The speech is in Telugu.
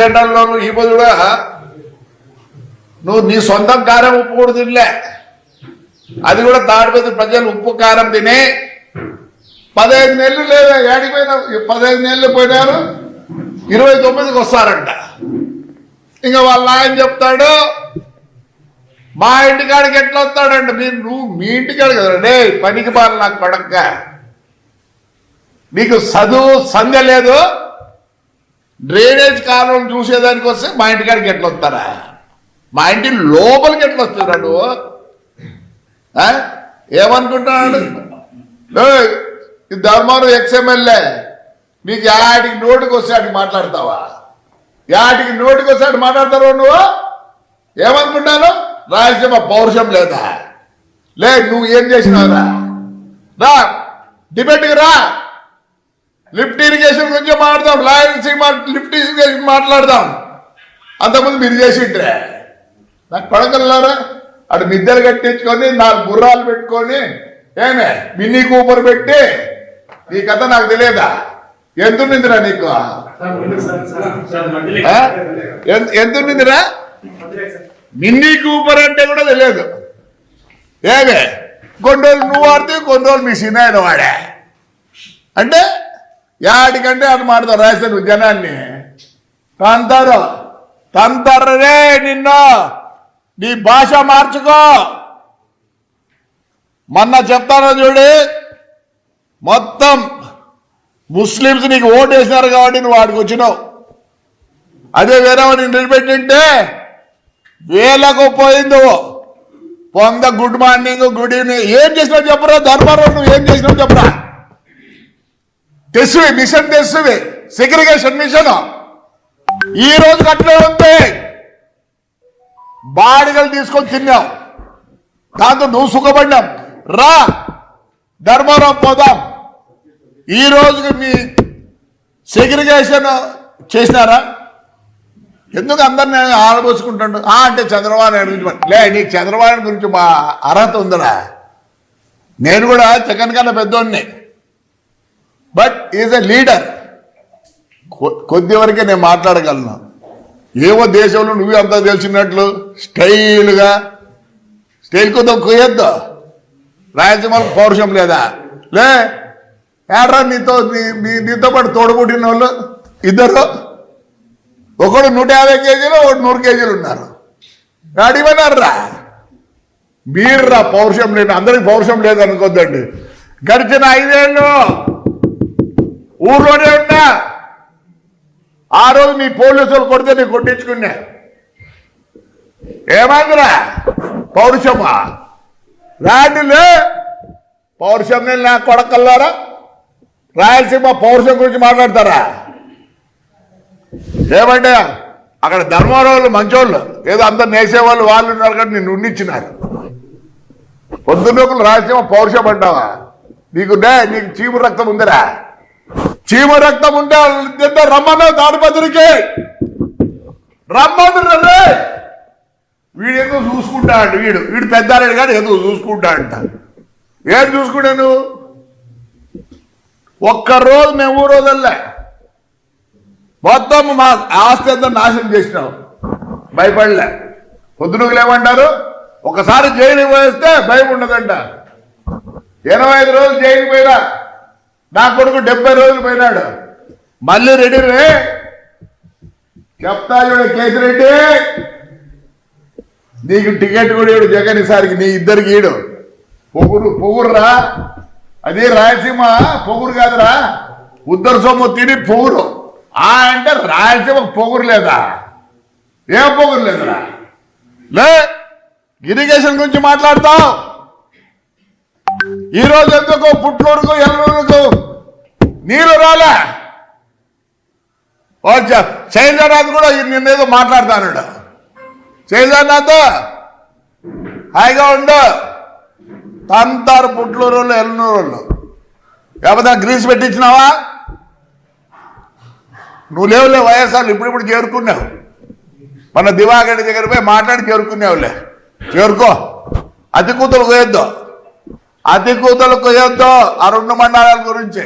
జనరల్లోను ఈ కూడా నువ్వు నీ సొంతం కారం ఉప్పు కూడా తినలే. అది కూడా తాడిపత్రి ప్రజలు ఉప్పు కారం తిని పదహైదు నెలలు లేదా ఏడిపోయినా పదహైదు నెలలు పోయినారు ఇరవై తొమ్మిదికి వస్తారంట. ఇంకా వాళ్ళ ఆయన చెప్తాడు మా ఇంటికాడికి ఎట్లా వస్తాడంట? మీరు నువ్వు మీ ఇంటికాడ కదా డే పనికి బాల నాకు పడక్క. నీకు చదువు సంధ్య లేదు డ్రైనేజ్ కాలం చూసేదానికి వస్తే మా ఇంటికాడికి ఎట్లా వస్తారా? మా ఇంటి లోపలికి ఎట్లా వస్తున్నాడు? నువ్వు ఏమనుకుంటున్నాడు? ఏయ్, ఈ ధర్మారం ఎక్స్ఎమ్మెల్యే నీకు యాడికి నోటికి వస్తే ఆడికి మాట్లాడతావా? యాటికి నోటికి వస్తే ఆడికి మాట్లాడతావు నువ్వు? ఏమనుకుంటాను రాయలసీమ పౌరుషం లేదా? లే నువ్వు ఏం చేసినావురా? రా డిబేట్కి రా. లిఫ్ట్ ఇరిగేషన్ గురించి మాట్లాడదాం. రాయలసీమ లిఫ్ట్ ఇరిగేషన్ మాట్లాడదాం. అంతకుముందు మీరు చేసిండ్రే. నాకు పడగలరా అటు మిద్దెలు కట్టించుకొని నాలుగు గుర్రాలు పెట్టుకొని ఏమే? మినీ కూపర్ పెట్టి నీ కథ నాకు తెలియదా? ఎంతుండిందిరా నీకు? ఆ? ఎంత- మినీ కూపర్ అంటే కూడా తెలియదు. ఏమే? కొన్ని రోజులు నువ్వు వాడితే కొన్ని రోజులు మీ సినాయన వాడే. అంటే యాడికంటే అది మాడతారు రాజస్థాన్ జనాన్ని. తంతారు తంతర్రే నిన్ను. నీ భాష మార్చుకో. మొన్న చెప్తాను చూడు మొత్తం ముస్లిమ్స్ నీకు ఓటు వేసినారు కాబట్టి నువ్వు వాడికి వచ్చినావు. అదే వేరే వాడిని నిలబెట్టింటే వేలకు పోయింది. పొంద గుడ్ మార్నింగ్ గుడ్ ఈవినింగ్. ఏం చేసినావు చెప్పరా? ధర్మారావు నువ్వు ఏం చేసినావు చెప్పరా? తెస్సువి మిషన్ తెస్సువి సెగ్రిగేషన్ మిషన్ ఈ రోజు అట్లే ఉంది బాడిగలు తీసుకొని తిన్నాం. దాంతో నువ్వు సుఖపడ్డాం రా ధర్మవరం పోదాం. ఈ రోజుకి మీ సెగ్రిగేషన్ చేసినారా? ఎందుకు అందరిని ఆడబోసుకుంటాడు? ఆ అంటే చంద్రబాబు నాయుడు గురించి లే నీకు చంద్రబాబు నాయుడు గురించి మా అర్హత ఉందిరా. నేను కూడా జగన్ కన్నా పెద్దోడిని. బట్ ఈజ్ ఎ లీడర్ కొద్ది వరకే నేను మాట్లాడగలను. ఏవో దేశంలో నువ్వే అంతా తెలిసినట్లు స్టైల్గా స్టైల్ కొద్దిగా కొయ్యొద్దు. రాయలసీమలకు పౌరుషం లేదా? లే ఏడ్రా నీతో నీ- నీతో పాటు తోడుపుట్టిన వాళ్ళు ఇద్దరు? ఒకడు నూట యాభై కేజీలు ఒకటి నూరు కేజీలు ఉన్నారు. అడిగిపోయినారా మీర్రా పౌరుషం లేదు అందరికి పౌరుషం లేదనుకోద్దండి. గడిచిన ఐదేళ్ళు ఊర్లోనే ఉన్నా. ఆ రోజు మీ పోలీసులు కొడితే నేను కొట్టించుకున్నా. ఏమైందిరా? పౌరుషమా? రాండిలే. పౌరుషం నేను నా కొడకల్లారా? రాయలసీమ పౌరుషం గురించి మాట్లాడతారా? ఏమంటే అక్కడ ధర్మవరం మంచోళ్ళు ఏదో అందరు నేసేవాళ్ళు వాళ్ళు ఉన్నారు కానీ నిన్ను ఉండిచ్చినారు పొద్దున్నోకులు రాయలసీమ పౌరుషం అంటావా? నీకు నీకు చీము రక్తం ఉందిరా. చీమ రక్తం ఉంటే వాళ్ళిద్దరితో రమ్మన్నా తాడిపత్రికి రమ్మను రే వీడు ఏదో చూసుకుంటా అంట వీడు? వీడు పెద్దారాడు కానీ ఏదో చూసుకుంటా అంట? ఏం చూసుకుంటా నువ్వు? ఒక్కరోజు మేము ఊరోదల్లే మొత్తం మా ఆస్తి అంతా నాశనం చేసినాం. భయపడలే. పొద్దునకులు ఏమంటారు ఒకసారి జైలుకి పోయిస్తే భయం ఉండదంట. ఎనభై ఐదు రోజులు జైలుకి పోయినా నా కొడుకు డెబ్బై రోజులు పోయినాడు. మళ్ళీ రెడీ రే చెప్తా చూడ కేసిరెడ్డి నీకు టికెట్ కూడా ఇడు జగన్ ఈసారికి నీ ఇద్దరికి ఈడు పొగురు పొగురురా. అది రాయలసీమ పొగురు కాదురా. ఉద్దరు సొమ్ము తిని పొగురు. ఆ అంటే రాయలసీమ పొగురు లేదా? ఏం పొగురు లేదురా? లే ఇరిగేషన్ గురించి మాట్లాడతావు. ఈ రోజు ఎందుకు పుట్లూరుకు ఎల్లూరుకు నీరు రాలే. చైంద్రనాథ్ కూడా నిన్నేదో మాట్లాడతాను చైంద్రనాథ్ హాయిగా ఉండు. తంతారు పుట్లూరు వాళ్ళు ఎల్లూరు వాళ్ళు లేకపోతే గ్రీస్ పెట్టించినావా? నువ్వు లేవులే వయస్సార్లు ఇప్పుడు ఇప్పుడు చేరుకున్నావు. మన దివాగడి దగ్గర పోయి మాట్లాడి చేరుకునేవులే. చేరుకో. అతి కూతురు పోయొద్దు. అతి కూతురు కొయ్యొద్దు ఆ రెండు మండలాల గురించి.